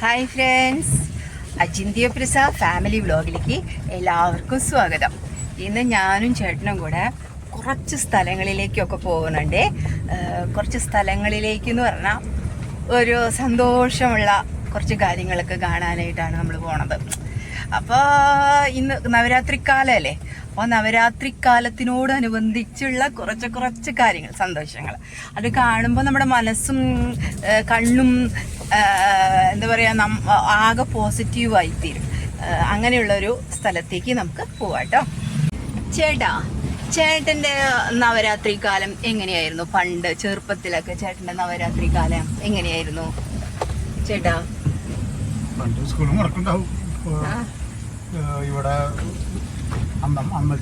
Hi friends അജിന്ത്യ പ്രസ family വ്ലോഗിലേക്ക് എല്ലാവർക്കും സ്വാഗതം. ഇന്ന് ഞാനും ചേട്ടനും കൂടെ കുറച്ച് സ്ഥലങ്ങളിലേക്കൊക്കെ പോകുന്നുണ്ട്. കുറച്ച് സ്ഥലങ്ങളിലേക്ക് എന്ന് പറഞ്ഞാൽ ഒരു സന്തോഷമുള്ള കുറച്ച് കാര്യങ്ങളൊക്കെ കാണാനായിട്ടാണ് നമ്മൾ പോണത്. അപ്പോൾ ഇന്ന് നവരാത്രി കാലമല്ലേ അപ്പോൾ നവരാത്രി കാലത്തിനോടനുബന്ധിച്ചുള്ള കുറച്ച് കുറച്ച് കാര്യങ്ങൾ സന്തോഷങ്ങൾ. അത് കാണുമ്പോൾ നമ്മുടെ മനസ്സും കണ്ണും എന്താ പറയുക നം ആകെ പോസിറ്റീവായി തീരും അങ്ങനെയുള്ളൊരു സ്ഥലത്തേക്ക് നമുക്ക് പോവാട്ടോ ചേട്ടാ ചേട്ടന്റെ നവരാത്രി കാലം എങ്ങനെയായിരുന്നു? പണ്ട് ചെറുപ്പത്തിലൊക്കെ ചേട്ടന്റെ നവരാത്രി കാലം എങ്ങനെയായിരുന്നു? ചേട്ടാ. പണ്ട് സ്കൂളും മുടക്കുണ്ടാവും. ഇവിടെ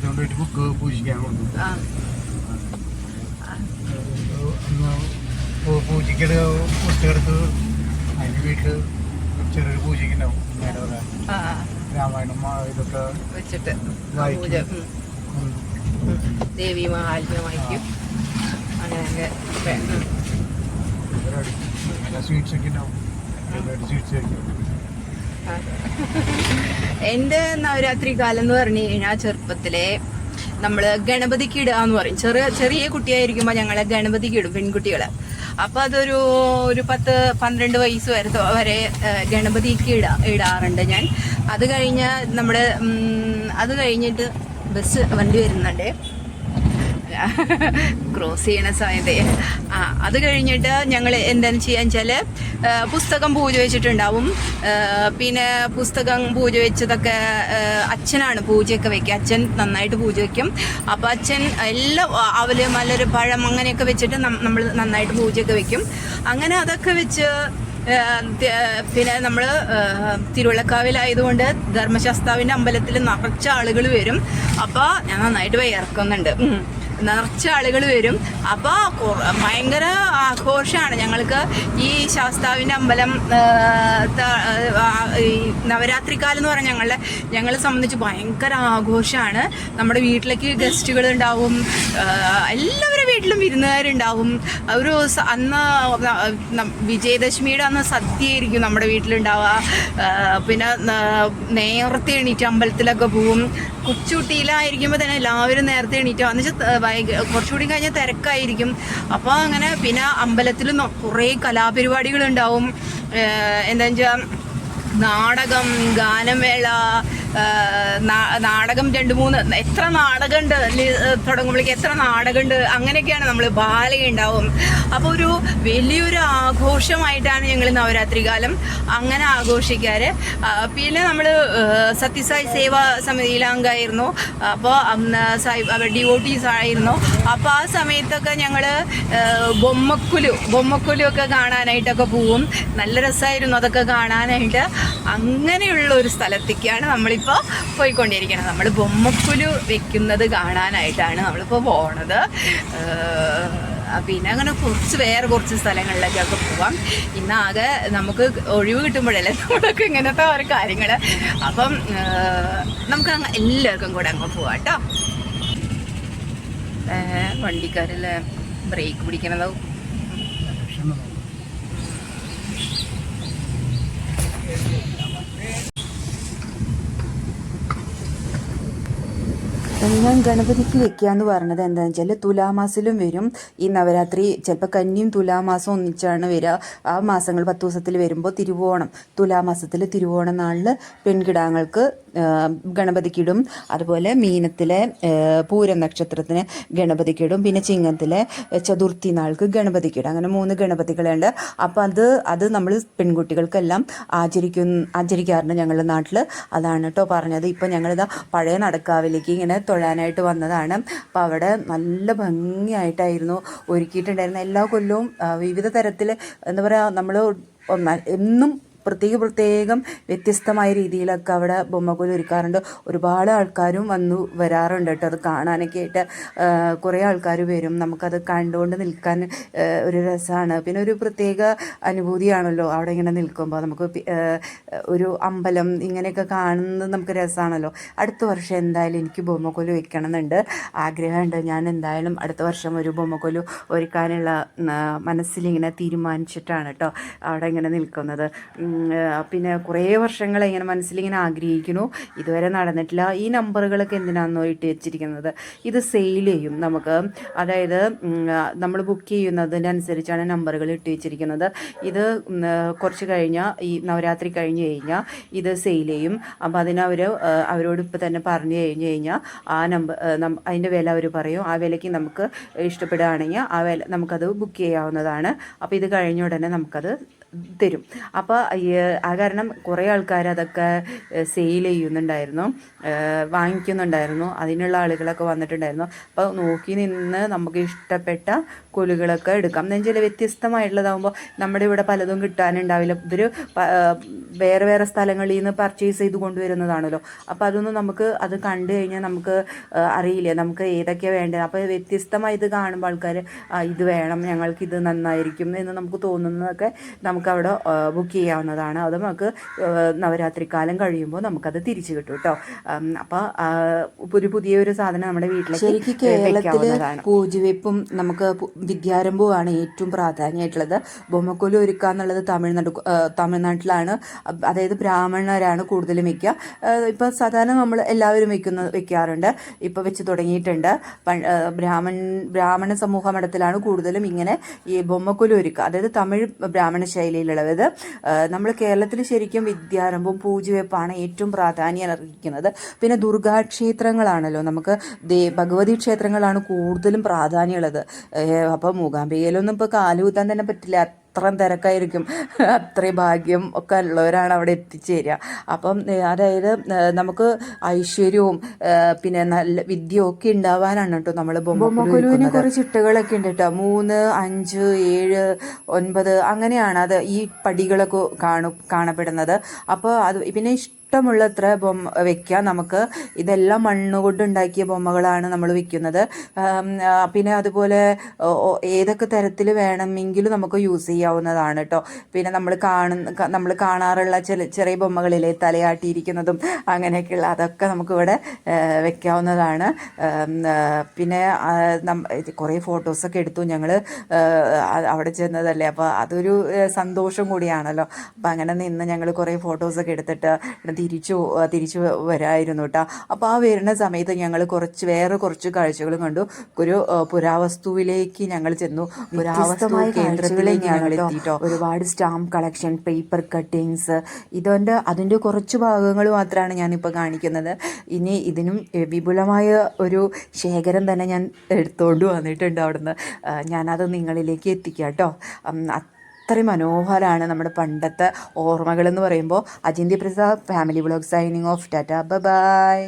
കൊണ്ടുപോയിട്ട് ബുക്ക് പൂജിക്കാൻ കൊടുക്കും ആ. അന്ന് പൂ- പൂജയ്ക്കൊരു പുസ്തകം എടുത്ത് അതിന് വീട്ടിൽ ചെറിയൊരു പോലെ ആ രാമായണം ഇതൊക്കെ വെച്ചിട്ട്. പൂജ. ദേവി മഹാത്മ്യം വായിക്കും അങ്ങനെയൊക്കെ ഉണ്ടാവും. എന്റെ നവരാത്രി കാലം എന്ന് പറഞ്ഞു കഴിഞ്ഞാൽ ചെറുപ്പത്തിലെ നമ്മൾ ഗണപതിക്ക് ഇടുക എന്ന് പറയും. ചെറിയ ചെറിയ കുട്ടിയായിരിക്കുമ്പോൾ ഞങ്ങളെ ഗണപതിക്ക് ഇടും പെൺകുട്ടികളെ. അപ്പം അതൊരു ഒരു പത്ത് പന്ത്രണ്ട് വയസ്സ് വരെ വരെ ഗണപതിക്ക് ഇടാ ഇടാറുണ്ട് ഞാൻ. അത് കഴിഞ്ഞ് നമ്മുടെ അത് കഴിഞ്ഞിട്ട് ബസ് വണ്ടി വരുന്നുണ്ട്. ക്രോസ് ചെയ്യണ സമയത്ത്. ആ അത് കഴിഞ്ഞിട്ട് ഞങ്ങൾ എന്താണെന്ന് ചെയ്യാന്ന് വെച്ചാൽ പുസ്തകം പൂജ വെച്ചിട്ടുണ്ടാവും. പിന്നെ പുസ്തകം പൂജ വെച്ചതൊക്കെ അച്ഛനാണ് പൂജയൊക്കെ വെക്കുക. അച്ഛൻ നന്നായിട്ട് പൂജ വെക്കും. അപ്പോൾ അച്ഛൻ എല്ലാം അവൽ മലര് പഴം അങ്ങനെയൊക്കെ വെച്ചിട്ട് നമ്മൾ നന്നായിട്ട് പൂജയൊക്കെ വെക്കും. അങ്ങനെ അതൊക്കെ വെച്ച് പിന്നെ നമ്മൾ തിരുവള്ളക്കാവിലായതുകൊണ്ട് ധർമ്മശാസ്താവിന്റെ അമ്പലത്തിൽ നിറച്ച ആളുകൾ വരും. അപ്പോൾ ഞാൻ നന്നായിട്ട് വിയർക്കുന്നുണ്ട്. നിറച്ച ആളുകൾ വരും അപ്പോൾ ഭയങ്കര ആഘോഷമാണ്. ഞങ്ങൾക്ക് ഈ ശാസ്താവിന്റെ അമ്പലം നവരാത്രി കാലം എന്ന് പറഞ്ഞാൽ ഞങ്ങളുടെ ഞങ്ങളെ സംബന്ധിച്ച് ഭയങ്കര ആഘോഷമാണ്. നമ്മുടെ വീട്ടിലേക്ക് ഗസ്റ്റുകൾ ഉണ്ടാവും. ആ, എല്ലാവരുടെ വീട്ടിലും വിരുന്നുകാരുണ്ടാവും. ഒരു അന്ന് വിജയദശമിയുടെ അന്ന് സദ്യയായിരിക്കും നമ്മുടെ വീട്ടിലുണ്ടാവുക. പിന്നെ നേരത്തെ എണീറ്റ് അമ്പലത്തിലൊക്കെ പോവും. കൊച്ചുകുട്ടിയിലായിരിക്കുമ്പോൾ തന്നെ എല്ലാവരും നേരത്തെ എണീറ്റ് എന്ന് കുറച്ചുകൂടി കഴിഞ്ഞാൽ തിരക്കായിരിക്കും. അപ്പോൾ അങ്ങനെ പിന്നെ അമ്പലത്തിൽ കുറേ കലാപരിപാടികളുണ്ടാവും. എന്താ വെച്ചാൽ നാടകം ഗാനമേള നാടകം രണ്ട് മൂന്ന് എത്ര നാടകമുണ്ട് തുടങ്ങുമ്പോഴേക്ക് എത്ര നാടകമുണ്ട് അങ്ങനെയൊക്കെയാണ് നമ്മൾ ബാല ഉണ്ടാവും. അപ്പോൾ ഒരു വലിയൊരു ആഘോഷമായിട്ടാണ് ഞങ്ങൾ നവരാത്രി കാലം അങ്ങനെ ആഘോഷിക്കാറ്. പിന്നെ നമ്മൾ സത്യസായി സേവാ സമിതിയിൽ അംഗമായിരുന്നു അപ്പോൾ സായി ഡിവോട്ടീസ് ആയിരുന്നു അപ്പോൾ ആ സമയത്തൊക്കെ ഞങ്ങൾ ബൊമ്മക്കുലു ബൊമ്മക്കുലു ഒക്കെ കാണാനായിട്ടൊക്കെ പോവും. നല്ല രസമായിരുന്നു അതൊക്കെ കാണാനായിട്ട്. അങ്ങനെയുള്ള ഒരു സ്ഥലത്തേക്കാണ് നമ്മളിപ്പോൾ പോയിക്കൊണ്ടിരിക്കുന്നത് നമ്മൾ ബൊമ്മക്കുലു വെക്കുന്നത് കാണാനായിട്ടാണ് നമ്മളിപ്പോൾ പോണത്. പിന്നെ അങ്ങനെ കുറച്ച് വേറെ കുറച്ച് സ്ഥലങ്ങളിലേക്കൊക്കെ പോവാം. ഇന്നാകെ നമുക്ക് ഒഴിവ് കിട്ടുമ്പോഴല്ലേ നമ്മളൊക്കെ ഇങ്ങനത്തെ ഓരോ കാര്യങ്ങൾ അപ്പം നമുക്ക് അങ്ങ് എല്ലാവർക്കും കൂടെ അങ്ങ് പോവാം കേട്ടോ വണ്ടിക്കാരല്ലേ ബ്രേക്ക് പിടിക്കണതോ? ഭക്ഷണം ഞാൻ ഗണപതിക്ക് വെക്കുക എന്ന് പറഞ്ഞത് എന്താണെന്ന് വെച്ചാൽ തുലാമാസത്തിലും വരും. ഈ നവരാത്രി ചിലപ്പോൾ കന്നിയും തുലാമാസം ഒന്നിച്ചാണ് വരിക ആ മാസങ്ങൾ പത്ത് ദിവസത്തിൽ വരുമ്പോൾ തിരുവോണം. തുലാമാസത്തിൽ തിരുവോണ നാളിൽ പെൺകിടാങ്ങൾക്ക് ഗണപതിക്കിടും. അതുപോലെ മീനത്തിലെ പൂരം നക്ഷത്രത്തിന് ഗണപതിക്കിടും. പിന്നെ ചിങ്ങത്തിലെ ചതുർത്ഥി നാൾക്ക് ഗണപതിക്കിടും. അങ്ങനെ മൂന്ന് ഗണപതികളുണ്ട്. അപ്പോൾ അത് അത് നമ്മൾ പെൺകുട്ടികൾക്കെല്ലാം ആചരിക്കും ആചരിക്കാറുണ്ട് ഞങ്ങളുടെ നാട്ടിൽ അതാണ് കേട്ടോ പറഞ്ഞത്. ഇപ്പം ഞങ്ങളിതാ പഴയ നടക്കാവിലേക്ക് ഇങ്ങനെ തൊഴാനായിട്ട് വന്നതാണ്. അപ്പോൾ അവിടെ നല്ല ഭംഗിയായിട്ടായിരുന്നു ഒരുക്കിയിട്ടുണ്ടായിരുന്ന എല്ലാ കൊല്ലവും വിവിധ തരത്തിൽ എന്താ പറയുക നമ്മൾ എന്നും പ്രത്യേക പ്രത്യേകം വ്യത്യസ്തമായ രീതിയിലൊക്കെ അവിടെ ബൊമ്മക്കോൽ ഒരുക്കാറുണ്ട്. ഒരുപാട് ആൾക്കാരും വന്നു വരാറുണ്ട് കേട്ടോ. അത് കാണാനൊക്കെ ആയിട്ട് കുറേ ആൾക്കാർ വരും. നമുക്കത് കണ്ടുകൊണ്ട് നിൽക്കാൻ ഒരു രസമാണ്. പിന്നെ ഒരു പ്രത്യേക അനുഭൂതിയാണല്ലോ അവിടെ ഇങ്ങനെ നിൽക്കുമ്പോൾ. നമുക്ക് ഒരു അമ്പലം ഇങ്ങനെയൊക്കെ കാണുന്നത് നമുക്ക് രസമാണല്ലോ. അടുത്ത വർഷം എന്തായാലും എനിക്ക് ബൊമ്മക്കൊലു വെക്കണം എന്നുണ്ട് ആഗ്രഹമുണ്ട്. ഞാൻ എന്തായാലും അടുത്ത വർഷം ഒരു ബൊമ്മക്കൊലു ഒരുക്കാനുള്ള മനസ്സിലിങ്ങനെ തീരുമാനിച്ചിട്ടാണ് കേട്ടോ അവിടെ ഇങ്ങനെ നിൽക്കുന്നത്. പിന്നെ കുറേ വർഷങ്ങൾ ഇങ്ങനെ മനസ്സിലിങ്ങനെ ആഗ്രഹിക്കുന്നു. ഇതുവരെ നടന്നിട്ടില്ല. ഈ നമ്പറുകളൊക്കെ എന്തിനാണെന്നോ ഇട്ട് വെച്ചിരിക്കുന്നത്. ഇത് സെയിൽ ചെയ്യും നമുക്ക്. അതായത് നമ്മൾ ബുക്ക് ചെയ്യുന്നതിനനുസരിച്ചാണ് നമ്പറുകൾ ഇട്ട് വെച്ചിരിക്കുന്നത്. ഇത് കുറച്ച് കഴിഞ്ഞാൽ ഈ നവരാത്രി കഴിഞ്ഞ് കഴിഞ്ഞാൽ ഇത് സെയിൽ ചെയ്യും. അപ്പോൾ അതിനവർ അവരോട് ഇപ്പോൾ തന്നെ പറഞ്ഞു കഴിഞ്ഞ് കഴിഞ്ഞാൽ ആ നമ്പർ അതിന്റെ വില അവർ പറയും. ആ വിലയ്ക്ക് നമുക്ക് ഇഷ്ടപ്പെടുകയാണെങ്കിൽ ആ വില നമുക്കത് ബുക്ക് ചെയ്യാവുന്നതാണ്. അപ്പോൾ ഇത് കഴിഞ്ഞ ഉടനെ നമുക്കത് തരും. അപ്പോൾ ആ കാരണം കുറേ ആൾക്കാർ അതൊക്കെ സെയിൽ ചെയ്യുന്നുണ്ടായിരുന്നു. വാങ്ങിക്കുന്നുണ്ടായിരുന്നു. അതിനുള്ള ആളുകളൊക്കെ വന്നിട്ടുണ്ടായിരുന്നു. അപ്പോൾ നോക്കി നിന്ന് നമുക്ക് ഇഷ്ടപ്പെട്ട കൊലുകളൊക്കെ എടുക്കാം. എന്നുവെച്ചാൽ വ്യത്യസ്തമായിട്ടുള്ളതാകുമ്പോൾ നമ്മുടെ ഇവിടെ പലതും കിട്ടാനുണ്ടാവില്ല. ഇവർ വേറെ വേറെ സ്ഥലങ്ങളിൽ നിന്ന് പർച്ചേസ് ചെയ്ത് കൊണ്ടുവരുന്നതാണല്ലോ. അപ്പോൾ അതൊന്നും നമുക്ക് അത് കണ്ടു കഴിഞ്ഞാൽ നമുക്ക് അറിയില്ല. നമുക്ക് ഏതൊക്കെയാണ് വേണ്ടത്? അപ്പോൾ വ്യത്യസ്തമായി ഇത് കാണുമ്പോൾ ആൾക്കാർ ഇത് വേണം. ഞങ്ങൾക്ക് ഇത് നന്നായിരിക്കും എന്ന് നമുക്ക് തോന്നുന്നതൊക്കെ നമുക്ക് അവിടെ ബുക്ക് ചെയ്യാവുന്നതാണ്. അത് നമുക്ക് നവരാത്രി കാലം കഴിയുമ്പോൾ നമുക്കത് തിരിച്ചു കിട്ടും കേട്ടോ. അപ്പോൾ ഒരു പുതിയൊരു സാധനം നമ്മുടെ വീട്ടിലേക്ക് ശരിക്കും പൂജവെപ്പും നമുക്ക് വിദ്യാരംഭവുമാണ് ഏറ്റവും പ്രാധാന്യമായിട്ടുള്ളത്. ബൊമ്മക്കൊലു ഒരുക്കുക എന്നുള്ളത് തമിഴ്നാട് തമിഴ്നാട്ടിലാണ്. അതായത് ബ്രാഹ്മണരാണ് കൂടുതലും വെക്കുക. ഇപ്പൊ സാധാരണ നമ്മൾ എല്ലാവരും വെക്കുന്ന വെക്കാറുണ്ട്. ഇപ്പൊ വെച്ച് തുടങ്ങിയിട്ടുണ്ട്. ബ്രാഹ്മൺ ബ്രാഹ്മണ സമൂഹ മഠത്തിലാണ് കൂടുതലും ഇങ്ങനെ ഈ ബൊമ്മക്കൊലു ഒരുക്കുക. അതായത് തമിഴ് ബ്രാഹ്മണ ശൈലിയിലുള്ളത്. നമ്മൾ കേരളത്തിൽ ശരിക്കും വിദ്യാരംഭം പൂജവെപ്പാണ് ഏറ്റവും പ്രാധാന്യം അർഹിക്കുന്നത്. പിന്നെ ദുർഗാക്ഷേത്രങ്ങളാണല്ലോ നമുക്ക് ദേ ഭഗവതി ക്ഷേത്രങ്ങളാണ് കൂടുതലും പ്രാധാന്യമുള്ളത് അപ്പോൾ മൂകാംബികയിലൊന്നും ഇപ്പോൾ കാലുകുത്താൻ തന്നെ പറ്റില്ല. അത്രയും തിരക്കായിരിക്കും. അത്രയും ഭാഗ്യം ഒക്കെ ഉള്ളവരാണ് അവിടെ എത്തിച്ചേരുക. അപ്പം അതായത് നമുക്ക് ഐശ്വര്യവും പിന്നെ നല്ല വിദ്യയും ഒക്കെ ഉണ്ടാവാനാണ് കേട്ടോ നമ്മൾ ബൊമ്മക്കൊലുവിന് കുറേ ചിട്ടകളൊക്കെ ഉണ്ട് കേട്ടോ. മൂന്ന് അഞ്ച് ഏഴ് ഒൻപത് അങ്ങനെയാണ് അത് ഈ പടികളൊക്കെ കാണു കാണപ്പെടുന്നത്. അപ്പോൾ അത് പിന്നെ ഇഷ്ടമുള്ളത്ര ബൊമ്മ വെക്കാം. നമുക്ക് ഇതെല്ലാം മണ്ണ് കൊണ്ട് ഉണ്ടാക്കിയ ബൊമ്മകളാണ് നമ്മൾ വിൽക്കുന്നത് പിന്നെ അതുപോലെ ഏതൊക്കെ തരത്തിൽ വേണമെങ്കിലും നമുക്ക് യൂസ് ചെയ്യാവുന്നതാണ് കേട്ടോ പിന്നെ നമ്മൾ കാണുന്ന നമ്മൾ കാണാറുള്ള ചില ചെറിയ ബൊമ്മകളിലെ തലയാട്ടിയിരിക്കുന്നതും അങ്ങനെയൊക്കെയുള്ള അതൊക്കെ നമുക്കിവിടെ വെക്കാവുന്നതാണ്. പിന്നെ കുറേ ഫോട്ടോസൊക്കെ എടുത്തു ഞങ്ങൾ അവിടെ ചെന്നതല്ലേ. അപ്പോൾ അതൊരു സന്തോഷം കൂടിയാണല്ലോ. അപ്പോൾ അങ്ങനെ നിന്ന് ഞങ്ങൾ കുറേ ഫോട്ടോസൊക്കെ എടുത്തിട്ട് തിരിച്ചു തിരിച്ചു വരായിരുന്നു കേട്ടോ അപ്പോൾ ആ വരുന്ന സമയത്ത് ഞങ്ങൾ കുറച്ച് വേറെ കുറച്ച് കാഴ്ചകൾ കണ്ടു. ഒരു പുരാവസ്തുവിലേക്ക് ഞങ്ങൾ ചെന്നു. പുരാവസ്തു കേന്ദ്രത്തിലേക്ക് ഞങ്ങൾ എത്തിയിട്ടോ ഒരുപാട് സ്റ്റാമ്പ് കളക്ഷൻ പേപ്പർ കട്ടിങ്സ് ഇതിന്റെ അതിന്റെ കുറച്ച് ഭാഗങ്ങൾ മാത്രമാണ് ഞാനിപ്പോൾ കാണിക്കുന്നത്. ഇനി ഇതിനും വിപുലമായ ഒരു ശേഖരം തന്നെ ഞാൻ എടുത്തുകൊണ്ട് വന്നിട്ടുണ്ട് അവിടുന്ന്. ഞാനത് നിങ്ങളിലേക്ക് എത്തിക്കാം കേട്ടോ അത്രയും മനോഹരമാണ് നമ്മുടെ പണ്ടത്തെ ഓർമ്മകൾ എന്ന് പറയുമ്പോൾ Ajinthya Prasad family vlog signing off tata bye